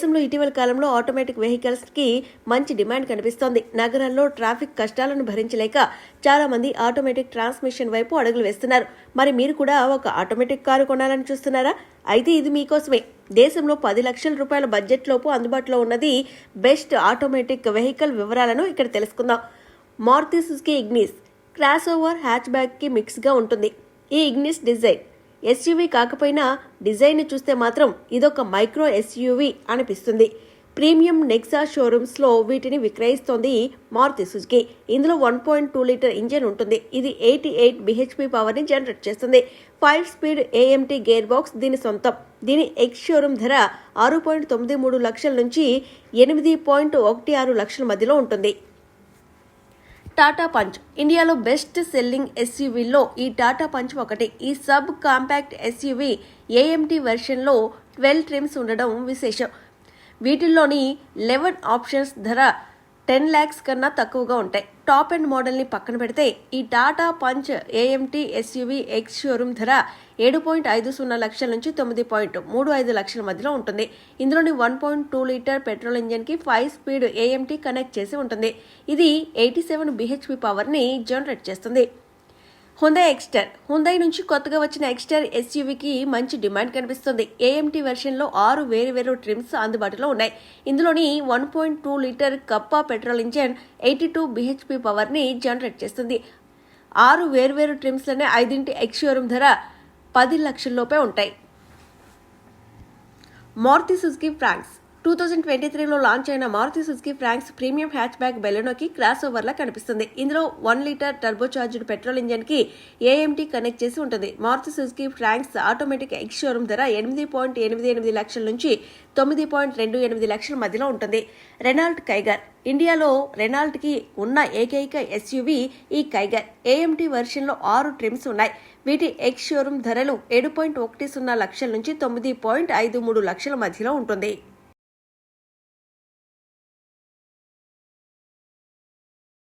దేశంలో ఇటీవల కాలంలో ఆటోమేటిక్ వెహికల్స్కి మంచి డిమాండ్ కనిపిస్తోంది. నగరాల్లో ట్రాఫిక్ కష్టాలను భరించలేక చాలా మంది ఆటోమేటిక్ ట్రాన్స్మిషన్ వైపు అడుగులు వేస్తున్నారు. మరి మీరు కూడా ఒక ఆటోమేటిక్ కారు కొనాలని చూస్తున్నారా? అయితే ఇది మీకోసమే. దేశంలో పది లక్షల రూపాయల బడ్జెట్ లోపు అందుబాటులో ఉన్నది బెస్ట్ ఆటోమేటిక్ వెహికల్ వివరాలను ఇక్కడ తెలుసుకుందాం. Maruti Suzuki Ignis crossover hatch బ్యాక్కి మిక్స్గా ఉంటుంది. ఈ ఇగ్నిస్ డిజైన్ ఎస్యూవీ కాకపోయినా డిజైన్ చూస్తే మాత్రం ఇదొక మైక్రో ఎస్యూవీ అనిపిస్తుంది. ప్రీమియం నెక్సా షోరూమ్స్లో వీటిని విక్రయిస్తోంది మారుతి సుజుకి. ఇందులో one point two litre engine ఉంటుంది. ఇది ఎయిటీ ఎయిట్ బిహెచ్పి పవర్ని జనరేట్ చేస్తుంది. Five speed AMT gear box దీని సొంతం. దీని ఎక్స్ షోరూమ్ ధర ఆరు పాయింట్ తొమ్మిది మూడు లక్షల నుంచి ఎనిమిది పాయింట్ ఒకటి ఆరు లక్షల మధ్యలో ఉంటుంది. టాటా పంచ్. ఇండియాలో బెస్ట్ సెల్లింగ్ ఎస్యూవీలో ఈ టాటా పంచ్ ఒకటి. ఈ సబ్ కాంపాక్ట్ ఎస్యూవీ ఏఎంటీ వెర్షన్లో ట్వెల్వ్ ట్రిమ్స్ ఉండడం విశేషం. వీటిల్లోని లెవెన్ ఆప్షన్స్ ధర టెన్ ల్యాక్స్ కన్నా తక్కువగా ఉంటాయి. టాప్ అండ్ మోడల్ని పక్కన పెడితే ఈ Tata Punch AMT SUV ex showroom ధర ఏడు పాయింట్ ఐదు సున్నా లక్షల నుంచి తొమ్మిది పాయింట్ మూడు ఐదు లక్షల మధ్యలో ఉంటుంది. ఇందులోని one point two litre petrol ఇంజన్కి five speed AMT connect చేసి ఉంటుంది. ఇది ఎయిటీ సెవెన్ బిహెచ్పి పవర్ని జనరేట్ చేస్తుంది. హుందై ఎక్స్టర్ హుందై నుంచి కొత్తగా వచ్చిన ఎక్స్టర్ ఎస్యూవీకి మంచి డిమాండ్ కనిపిస్తుంది. ఏఎంటీ వెర్షన్లో ఆరు వేరు వేరు ట్రిమ్స్ అందుబాటులో ఉన్నాయి. ఇందులోని one point two litre Kappa petrol engine eighty two BHP పవర్ని జనరేట్ చేస్తుంది. ఆరు వేర్వేరు ట్రిమ్స్లోనే ఐదింటి ఎక్స్ ధర పది లక్షల్లోపే ఉంటాయి. Maruti Suzuki Fronx two thousand twenty త్రీలో లాంచ్ అయిన Maruti Suzuki Fronx premium hatchback బెలెనోకి cross ఓవర్లా కనిపిస్తుంది. ఇందులో వన్ లీటర్ టర్బోచార్జ్డ్ పెట్రోల్ ఇంజన్కి ఏఎంటీ కనెక్ట్ చేసి ఉంటుంది. Maruti Suzuki Fronx automatic ex showroom ధర ఎనిమిది పాయింట్ ఎనిమిది ఎనిమిది లక్షల నుంచి తొమ్మిది పాయింట్ రెండు ఎనిమిది లక్షల మధ్యలో ఉంటుంది. Renault Kiger. ఇండియాలో రెనాల్ట్కి ఉన్న ఏకైక ఎస్యూవి ఈ కైగర్. ఏఎంటీ వెర్షన్లో ఆరు ట్రిమ్స్ ఉన్నాయి. వీటి ఎక్స్ షోరూమ్ ధరలు ఏడు పాయింట్ ఒకటి సున్నా లక్షల నుంచి తొమ్మిది పాయింట్ ఐదు మూడు లక్షల మధ్యలో ఉంటుంది.